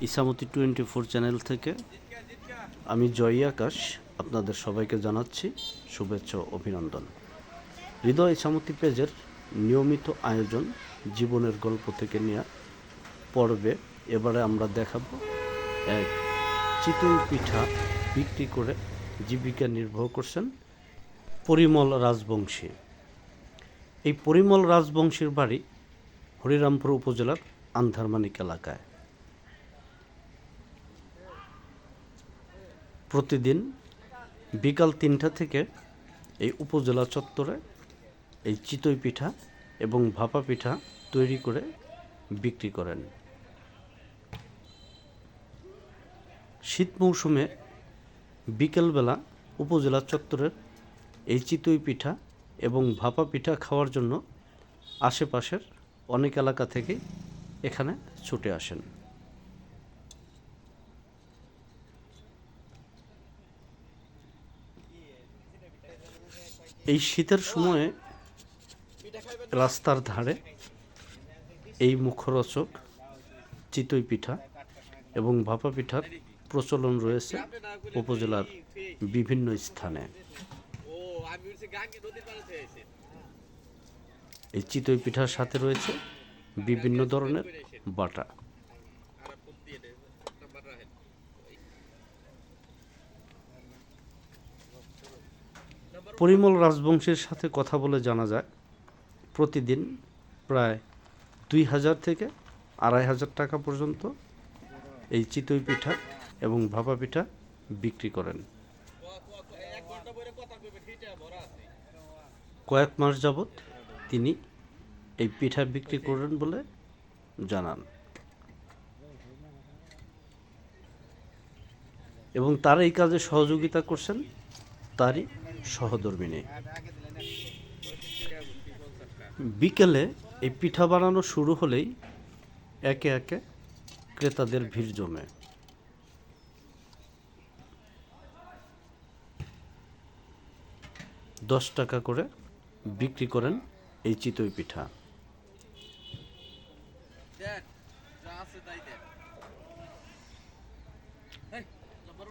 Ichamati twenty four channel থেকে। আমি জয়ী আকাশ, আপনাদের সবাইকে জানাচ্ছি শুভেচ্ছা অভিনন্দন। হৃদয় ইসামতি পেজের নিয়মিত আয়োজন জীবনের গল্প থেকে নেওয়া পর্বে এবারে আমরা দেখাবো এক চিতই পিঠা বিক্রি করে জীবিকা নির্বাহ করছেন পরিমল রাজবংশী। এই পরিমল রাজবংশীর বাড়ি হরিরামপুর উপজেলার আন্ধারমানিক এলাকায়। প্রতিদিন বিকাল তিনটা থেকে এই উপজেলা চত্বরে এই চিতই পিঠা এবং ভাপা পিঠা তৈরি করে বিক্রি করেন। শীত মৌসুমে বিকেলবেলা উপজেলা চত্বরের এই চিতই পিঠা এবং ভাপা পিঠা খাওয়ার জন্য আশেপাশের অনেক এলাকা থেকে এখানে ছুটে আসেন। এই শীতের সময়ে রাস্তার ধারে এই মুখরোচক চিতই পিঠা এবং ভাপা পিঠার প্রচলন রয়েছে উপজেলার বিভিন্ন স্থানে। এই চিতই পিঠার সাথে রয়েছে বিভিন্ন ধরনের বাটা। পরিমল রাজবংশের সাথে কথা বলে জানা যায়, প্রতিদিন প্রায় দুই হাজার থেকে আড়াই হাজার টাকা পর্যন্ত এই চিতই পিঠা এবং ভাপা পিঠা বিক্রি করেন। কয়েক মাস যাবৎ তিনি এই পিঠা বিক্রি করেন বলে জানান। এবং তার এই কাজে সহযোগিতা করছেন তারই সহধর্মিনী বিকেলে এই পিঠা বানানো শুরু হলেই একে একে ক্রেতাদের ভিড় জমে। দশ টাকা করে বিক্রি করেন এই চিতই পিঠা।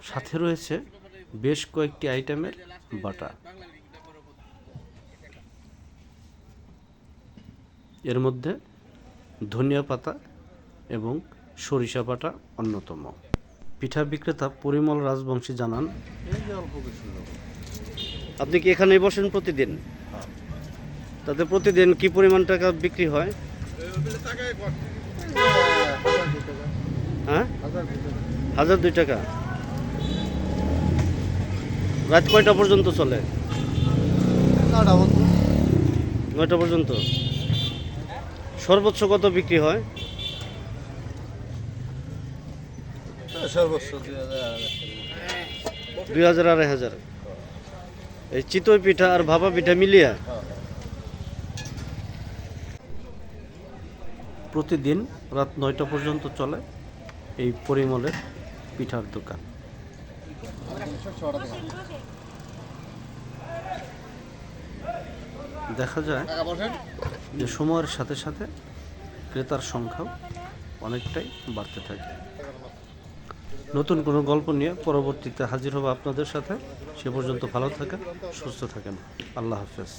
সাথে রয়েছে বেশ কয়েকটি আইটেমের বাটা। এর মধ্যে ধনিয়া পাতা এবং সরিষা বাটা অন্যতম। পিঠা বিক্রেতা পরিমল রাজবংশী জানান, আপনি কি এখানেই বসেন প্রতিদিন? তাতে প্রতিদিন কি পরিমাণ টাকা বিক্রি হয়? হ্যাঁ? হাজার দুই টাকা। রাত কয়টা পর্যন্ত চলে? নয়টা পর্যন্ত? সর্বোচ্চ কত বিক্রি হয়? সর্বোচ্চ দুই হাজার আড়াই হাজার। এই চিতই পিঠা আর ভাপা পিঠা মিলিয়ে? প্রতিদিন রাত নয়টা পর্যন্ত চলে এই পরিমলের পিঠার দোকান। দেখা যায় যে সময়ের সাথে সাথে ক্রেতার সংখ্যাও অনেকটাই বাড়তে থাকে। নতুন কোনো গল্প নিয়ে পরবর্তীতে হাজির হব আপনাদের সাথে। সে পর্যন্ত ভালো থাকেন সুস্থ থাকেন। আল্লাহ হাফেজ।